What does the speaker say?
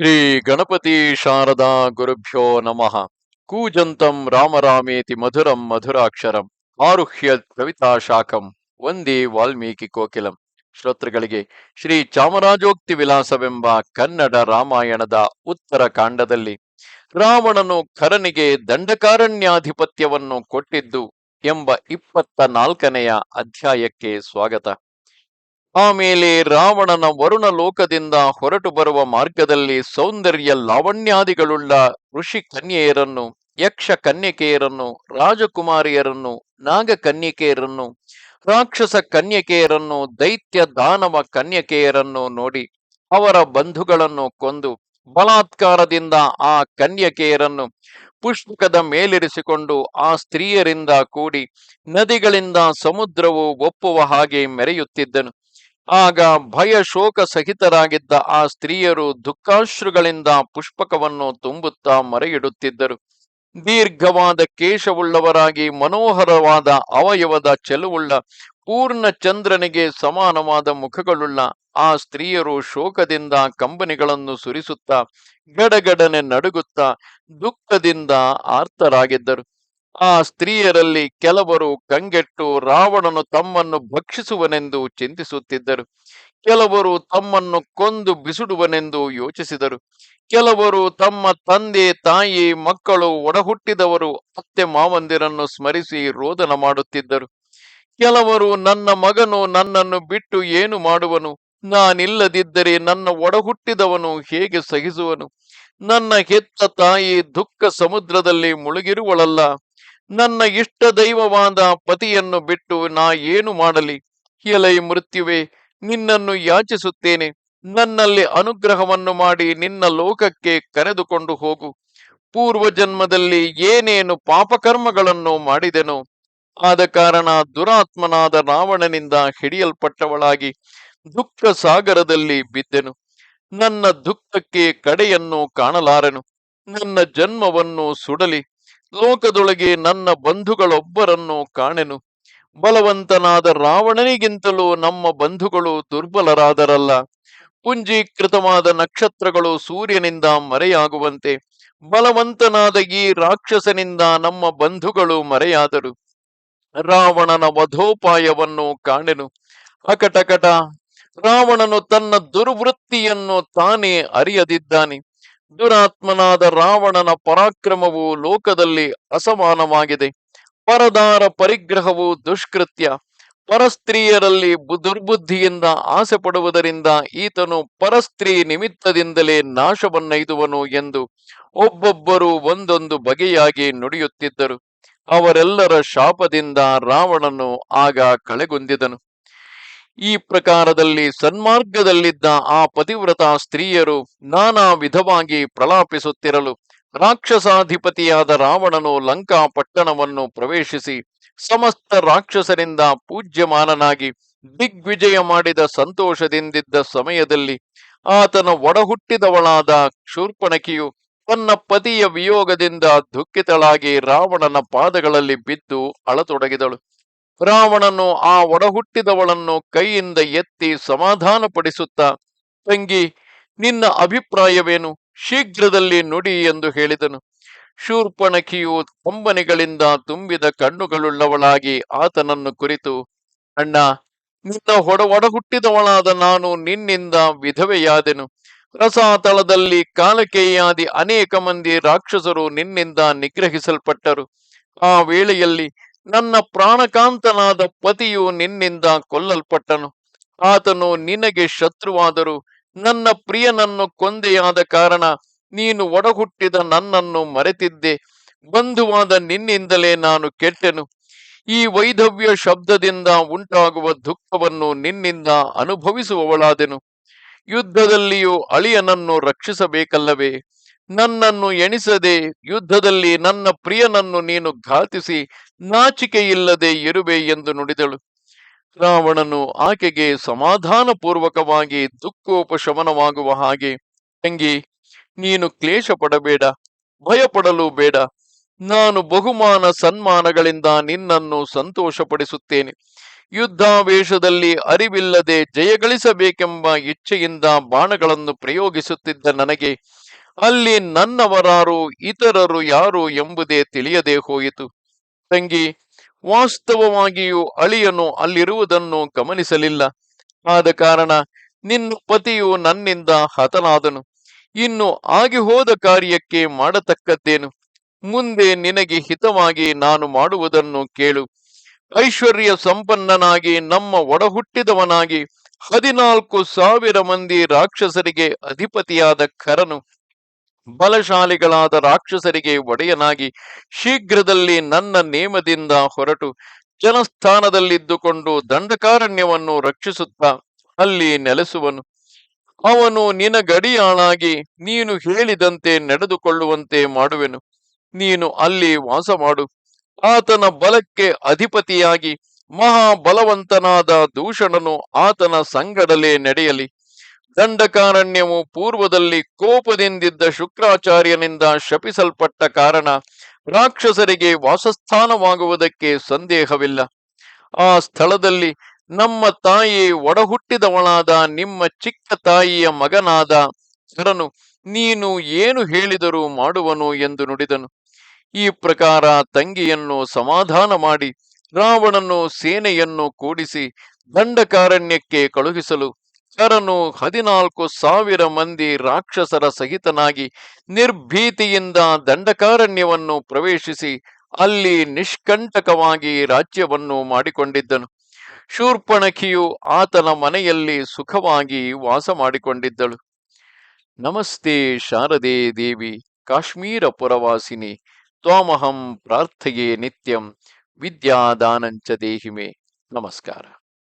ಶ್ರೀ ಗಣಪತಿ ಶಾರದಾ ಗುರುಭ್ಯೋ ನಮಃ. ಕೂಜಂತಂ ರಾಮರಾಮೇತಿ ಮಧುರಂ ಮಧುರಾಕ್ಷರಂ. ಆರುಹ್ಯ ಕವಿತಾ ಶಾಖಂ. ವಂದೇ ವಾಲ್ಮೀಕಿ ಕೋಕಿಲಂ. ಶ್ರೋತೃಗಳಿಗೆ, ಶ್ರೀ ಚಾಮರಾಜೋಕ್ತಿ ವಿಲಾಸವೆಂಬ ಕನ್ನಡ ರಾಮಾಯಣದ ಉತ್ತರ ಕಾಂಡದಲ್ಲಿ ರಾವಣನು ಕರನಿಗೆ ದಂಡಕಾರಣ್ಯಾಧಿಪತ್ಯವನ್ನು ಕೊಟ್ಟಿದ್ದು ಎಂಬ ಇಪ್ಪತ್ತ ನಾಲ್ಕನೆಯ ಅಧ್ಯಾಯಕ್ಕೆ ಸ್ವಾಗತ. ಆಮೇಲೆ ರಾವಣನ ವರುಣ ಲೋಕದಿಂದ ಹೊರಟು ಬರುವ ಮಾರ್ಗದಲ್ಲಿ ಸೌಂದರ್ಯ ಲಾವಣ್ಯಾದಿಗಳುಳ್ಳ ಋಷಿ ಕನ್ಯೆಯರನ್ನು, ಯಕ್ಷ ಕನ್ಯಕೆಯರನ್ನು, ರಾಜಕುಮಾರಿಯರನ್ನು ನಾಗ ಕನ್ಯಕೆಯರನ್ನು ರಾಕ್ಷಸ ಕನ್ಯಕೆಯರನ್ನು, ದೈತ್ಯ ದಾನವ ಕನ್ಯಕೆಯರನ್ನು ನೋಡಿ ಅವರ ಬಂಧುಗಳನ್ನು ಕೊಂದು ಬಲಾತ್ಕಾರದಿಂದ ಆ ಕನ್ಯಕೆಯರನ್ನು ಪುಷ್ಪಕದ ಮೇಲಿರಿಸಿಕೊಂಡು ಆ ಸ್ತ್ರೀಯರಿಂದ ಕೂಡಿ ನದಿಗಳಿಂದ ಸಮುದ್ರವು ಒಪ್ಪುವ ಹಾಗೆ ಮೆರೆಯುತ್ತಿದ್ದನು. ಆಗ ಭಯ ಶೋಕ ಸಹಿತರಾಗಿದ್ದ ಆ ಸ್ತ್ರೀಯರು ದುಃಖಾಶ್ರುಗಳಿಂದ ಪುಷ್ಪಕವನ್ನು ತುಂಬುತ್ತಾ ಮರೆಯಿಡುತ್ತಿದ್ದರು. ದೀರ್ಘವಾದ ಕೇಶವುಳ್ಳವರಾಗಿ ಮನೋಹರವಾದ ಅವಯವದ ಚೆಲುವುಳ್ಳ ಪೂರ್ಣ ಚಂದ್ರನಿಗೆ ಸಮಾನವಾದ ಮುಖಗಳುಳ್ಳ ಆ ಸ್ತ್ರೀಯರು ಶೋಕದಿಂದ ಕಂಬನಿಗಳನ್ನು ಸುರಿಸುತ್ತಾ ಗಡಗಡನೆ ನಡುಗುತ್ತಾ ದುಃಖದಿಂದ ಆರ್ತರಾಗಿದ್ದರು. ಆ ಸ್ತ್ರೀಯರಲ್ಲಿ ಕೆಲವರು ಕಂಗೆಟ್ಟು ರಾವಣನು ತಮ್ಮನ್ನು ಭಕ್ಷಿಸುವನೆಂದು ಚಿಂತಿಸುತ್ತಿದ್ದರು. ಕೆಲವರು ತಮ್ಮನ್ನು ಕೊಂದು ಬಿಸುಡುವನೆಂದು ಯೋಚಿಸಿದರು. ಕೆಲವರು ತಮ್ಮ ತಂದೆ, ತಾಯಿ, ಮಕ್ಕಳು ಒಡಹುಟ್ಟಿದವರು ಅತ್ತೆ ಮಾವಂದಿರನ್ನು ಸ್ಮರಿಸಿ ರೋದನ ಮಾಡುತ್ತಿದ್ದರು. ಕೆಲವರು ನನ್ನ ಮಗನು ನನ್ನನ್ನು ಬಿಟ್ಟು ಏನು ಮಾಡುವನು? ನಾನಿಲ್ಲದಿದ್ದರೆ ನನ್ನ ಒಡಹುಟ್ಟಿದವನು ಹೇಗೆ ಸಹಿಸುವನು? ನನ್ನ ಹೆತ್ತ ತಾಯಿ ದುಃಖ ಸಮುದ್ರದಲ್ಲಿ ಮುಳುಗಿರುವಳಲ್ಲ. ನನ್ನ ಇಷ್ಟ ದೈವವಾದ ಪತಿಯನ್ನು ಬಿಟ್ಟು ನಾ ಏನು ಮಾಡಲಿ? ಎಲೈ ಮೃತ್ಯುವೆ, ನಿನ್ನನ್ನು ಯಾಚಿಸುತ್ತೇನೆ. ನನ್ನಲ್ಲಿ ಅನುಗ್ರಹವನ್ನು ಮಾಡಿ ನಿನ್ನ ಲೋಕಕ್ಕೆ ಕರೆದುಕೊಂಡು ಹೋಗು. ಪೂರ್ವ ಜನ್ಮದಲ್ಲಿ ಏನೇನು ಪಾಪಕರ್ಮಗಳನ್ನು ಮಾಡಿದೆನು ಆದ ಕಾರಣ ದುರಾತ್ಮನಾದ ರಾವಣನಿಂದ ಹಿಡಿಯಲ್ಪಟ್ಟವಳಾಗಿ ದುಃಖ ಸಾಗರದಲ್ಲಿ ಬಿದ್ದೆನು. ನನ್ನ ದುಃಖಕ್ಕೆ ಕಡೆಯನ್ನು ಕಾಣಲಾರೆನು. ನನ್ನ ಜನ್ಮವನ್ನು ಸುಡಲಿ. ಲೋಕದೊಳಗೆ ನನ್ನ ಬಂಧುಗಳೊಬ್ಬರನ್ನು ಕಾಣೆನು. ಬಲವಂತನಾದ ರಾವಣನಿಗಿಂತಲೂ ನಮ್ಮ ಬಂಧುಗಳು ದುರ್ಬಲರಾದರಲ್ಲ. ಪುಂಜೀಕೃತವಾದ ನಕ್ಷತ್ರಗಳು ಸೂರ್ಯನಿಂದ ಮರೆಯಾಗುವಂತೆ, ಬಲವಂತನಾದ ಈ ರಾಕ್ಷಸನಿಂದ ನಮ್ಮ ಬಂಧುಗಳು ಮರೆಯಾದರು. ರಾವಣನ ವಧೋಪಾಯವನ್ನು ಕಾಣೆನು. ಅಕಟಕಟ ರಾವಣನು ತನ್ನ ದುರ್ವೃತ್ತಿಯನ್ನು ತಾನೇ ಅರಿಯದಿದ್ದಾನೆ. ದುರಾತ್ಮನಾದ ರಾವಣನ ಪರಾಕ್ರಮವು ಲೋಕದಲ್ಲಿ ಅಸಮಾನವಾಗಿದೆ. ಪರದಾರ ಪರಿಗ್ರಹವು ದುಷ್ಕೃತ್ಯ. ಪರಸ್ತ್ರೀಯರಲ್ಲಿ ದುರ್ಬುದ್ಧಿಯಿಂದ ಆಸೆ ಪಡುವುದರಿಂದ ಈತನು ಪರಸ್ತ್ರೀ ನಿಮಿತ್ತದಿಂದಲೇ ನಾಶವನ್ನೈದುವನು ಎಂದು ಒಬ್ಬೊಬ್ಬರು ಒಂದೊಂದು ಬಗೆಯಾಗಿ ನುಡಿಯುತ್ತಿದ್ದರು. ಅವರೆಲ್ಲರ ಶಾಪದಿಂದ ರಾವಣನು ಆಗ ಕಳೆಗುಂದಿದನು ಈ ಪ್ರಕಾರದಲ್ಲಿ ಸನ್ಮಾರ್ಗದಲ್ಲಿದ್ದ ಆ ಪತಿವ್ರತ ಸ್ತ್ರೀಯರು ನಾನಾ ವಿಧವಾಗಿ ಪ್ರಲಾಪಿಸುತ್ತಿರಲು ರಾಕ್ಷಸಾಧಿಪತಿಯಾದ ರಾವಣನು ಲಂಕಾ ಪಟ್ಟಣವನ್ನು ಪ್ರವೇಶಿಸಿ ಸಮಸ್ತ ರಾಕ್ಷಸರಿಂದ ಪೂಜ್ಯಮಾನನಾಗಿ ದಿಗ್ವಿಜಯ ಮಾಡಿದ ಸಂತೋಷದಿಂದಿದ್ದ ಸಮಯದಲ್ಲಿ ಆತನ ಒಡಹುಟ್ಟಿದವಳಾದ ಶೂರ್ಪಣಕಿಯು ತನ್ನ ಪತಿಯ ವಿಯೋಗದಿಂದ ದುಃಖಿತಳಾಗಿ ರಾವಣನ ಪಾದಗಳಲ್ಲಿ ಬಿದ್ದು ಅಳತೊಡಗಿದಳು. ರಾವಣನು ಆ ಒಡಹುಟ್ಟಿದವಳನ್ನು ಕೈಯಿಂದ ಎತ್ತಿ ಸಮಾಧಾನಪಡಿಸುತ್ತಾ, ತಂಗಿ, ನಿನ್ನ ಅಭಿಪ್ರಾಯವೇನು? ಶೀಘ್ರದಲ್ಲಿ ನುಡಿ ಎಂದು ಹೇಳಿದನು. ಶೂರ್ಪಣಕಿಯು ಕಂಬನಿಗಳಿಂದ ತುಂಬಿದ ಕಣ್ಣುಗಳುಳ್ಳವಳಾಗಿ ಆತನನ್ನು ಕುರಿತು, ಅಣ್ಣ, ನಿನ್ನ ಹೊಡ ಒಡಹುಟ್ಟಿದವಳಾದ ನಾನು ನಿನ್ನಿಂದ ವಿಧವೆಯಾದೆನು. ರಸಾತಳದಲ್ಲಿ ಕಾಲಕೇಯಾದಿ ಅನೇಕ ಮಂದಿ ರಾಕ್ಷಸರು ನಿನ್ನಿಂದ ನಿಗ್ರಹಿಸಲ್ಪಟ್ಟರು. ಆ ವೇಳೆಯಲ್ಲಿ ನನ್ನ ಪ್ರಾಣಕಾಂತನಾದ ಪತಿಯು ನಿನ್ನಿಂದ ಕೊಲ್ಲಲ್ಪಟ್ಟನು. ಆತನು ನಿನಗೆ ಶತ್ರುವಾದರು. ನನ್ನ ಪ್ರಿಯನನ್ನು ಕೊಂದೆಯಾದ ಕಾರಣ ನೀನು ಒಡಹುಟ್ಟಿದ ನನ್ನನ್ನು ಮರೆತಿದ್ದೆ. ಬಂಧುವಾದ ನಿನ್ನಿಂದಲೇ ನಾನು ಕೆಟ್ಟೆನು. ಈ ವೈಧವ್ಯ ಶಬ್ದದಿಂದ ಉಂಟಾಗುವ ದುಃಖವನ್ನು ನಿನ್ನಿಂದ ಅನುಭವಿಸುವವಳಾದೆನು. ಯುದ್ಧದಲ್ಲಿಯೂ ಅಳಿಯನನ್ನು ರಕ್ಷಿಸಬೇಕಲ್ಲವೇ? ನನ್ನನ್ನು ಎಣಿಸದೆ ಯುದ್ಧದಲ್ಲಿ ನನ್ನ ಪ್ರಿಯನನ್ನು ನೀನು ಘಾತಿಸಿ ನಾಚಿಕೆಯಿಲ್ಲದೆ ಇರುವೆ ಎಂದು ನುಡಿದಳು. ರಾವಣನು ಆಕೆಗೆ ಸಮಾಧಾನ ಪೂರ್ವಕವಾಗಿ ದುಃಖೋಪಶಮನವಾಗುವ ಹಾಗೆ, ತಂಗಿ, ನೀನು ಕ್ಲೇಶ ಪಡಬೇಡ ಭಯಪಡಲು ಬೇಡ. ನಾನು ಬಹುಮಾನ ಸನ್ಮಾನಗಳಿಂದ ನಿನ್ನನ್ನು ಸಂತೋಷಪಡಿಸುತ್ತೇನೆ. ಯುದ್ಧಾವೇಶದಲ್ಲಿ ಅರಿವಿಲ್ಲದೆ ಜಯಗಳಿಸಬೇಕೆಂಬ ಇಚ್ಛೆಯಿಂದ ಬಾಣಗಳನ್ನು ಪ್ರಯೋಗಿಸುತ್ತಿದ್ದ ನನಗೆ ಅಲ್ಲಿ ನನ್ನವರಾರು ಇತರರು ಯಾರು ಎಂಬುದೇ ತಿಳಿಯದೆ ಹೋಯಿತು. ತಂಗಿ, ವಾಸ್ತವವಾಗಿಯೂ ಅಳಿಯನು ಅಲ್ಲಿರುವುದನ್ನು ಗಮನಿಸಲಿಲ್ಲ. ಆದ ಕಾರಣ ನಿನ್ನ ಪತಿಯು ನನ್ನಿಂದ ಹತನಾದನು. ಇನ್ನು ಆಗಿ ಹೋದ ಕಾರ್ಯಕ್ಕೆ ಮಾಡತಕ್ಕದ್ದೇನು? ಮುಂದೆ ನಿನಗೆ ಹಿತವಾಗಿ ನಾನು ಮಾಡುವುದನ್ನು ಕೇಳು. ಐಶ್ವರ್ಯ ಸಂಪನ್ನನಾಗಿ ನಮ್ಮ ಒಡಹುಟ್ಟಿದವನಾಗಿ ಹದಿನಾಲ್ಕು ಸಾವಿರ ಮಂದಿ ರಾಕ್ಷಸರಿಗೆ ಅಧಿಪತಿಯಾದ ಖರನು. ಬಲಶಾಲಿಗಳಾದ ರಾಕ್ಷಸರಿಗೆ ಒಡೆಯನಾಗಿ ಶೀಘ್ರದಲ್ಲಿ ನನ್ನ ನೇಮದಿಂದ ಹೊರಟು ಜನಸ್ಥಾನದಲ್ಲಿದ್ದುಕೊಂಡು ದಂಡಕಾರಣ್ಯವನ್ನು ರಕ್ಷಿಸುತ್ತಾ ಅಲ್ಲಿ ನೆಲೆಸುವನು. ಅವನು ನಿನಗಡಿಯಾಳಾಗಿ ನೀನು ಹೇಳಿದಂತೆ ನಡೆದುಕೊಳ್ಳುವಂತೆ ಮಾಡುವೆನು. ನೀನು ಅಲ್ಲಿ ವಾಸ ಮಾಡು ಆತನ ಬಲಕ್ಕೆ ಅಧಿಪತಿಯಾಗಿ ಮಹಾಬಲವಂತನಾದ ದೂಷಣನು ಆತನ ಸಂಗಡಲೇ ನಡೆಯಲಿ. ದಂಡಕಾರಣ್ಯವು ಪೂರ್ವದಲ್ಲಿ ಕೋಪದಿಂದಿದ್ದ ಶುಕ್ರಾಚಾರ್ಯನಿಂದ ಶಪಿಸಲ್ಪಟ್ಟ ಕಾರಣ ರಾಕ್ಷಸರಿಗೆ ವಾಸಸ್ಥಾನವಾಗುವುದಕ್ಕೆ ಸಂದೇಹವಿಲ್ಲ. ಆ ಸ್ಥಳದಲ್ಲಿ ನಮ್ಮ ತಾಯಿ ಒಡಹುಟ್ಟಿದವಳಾದ ನಿಮ್ಮ ಚಿಕ್ಕ ತಾಯಿಯ ಮಗನಾದ ಸರನು ನೀನು ಏನು ಹೇಳಿದರೂ ಮಾಡುವನು ಎಂದು ನುಡಿದನು. ಈ ಪ್ರಕಾರ ತಂಗಿಯನ್ನು ಸಮಾಧಾನ ಮಾಡಿ ರಾವಣನು ಸೇನೆಯನ್ನು ಕೂಡಿಸಿ ದಂಡಕಾರಣ್ಯಕ್ಕೆ ಕಳುಹಿಸಲು ಕರನು ಹದಿನಾಲ್ಕು ಸಾವಿರ ಮಂದಿ ರಾಕ್ಷಸರ ಸಹಿತನಾಗಿ ನಿರ್ಭೀತಿಯಿಂದ ದಂಡಕಾರಣ್ಯವನ್ನು ಪ್ರವೇಶಿಸಿ ಅಲ್ಲಿ ನಿಷ್ಕಂಟಕವಾಗಿ ರಾಜ್ಯವನ್ನು ಮಾಡಿಕೊಂಡಿದ್ದನು. ಶೂರ್ಪಣಖಿಯು ಆತನ ಮನೆಯಲ್ಲಿ ಸುಖವಾಗಿ ವಾಸ ಮಾಡಿಕೊಂಡಿದ್ದಳು. ನಮಸ್ತೆ ಶಾರದೆ ದೇವಿ, ಕಾಶ್ಮೀರ ಪುರವಾಸಿನಿ, ತ್ವಾಮಹಂ ಪ್ರಾರ್ಥೆಯೇ ನಿತ್ಯಂ, ವಿದ್ಯಾದಾನಂಚ ದೇಹಿಮೆ. ನಮಸ್ಕಾರ.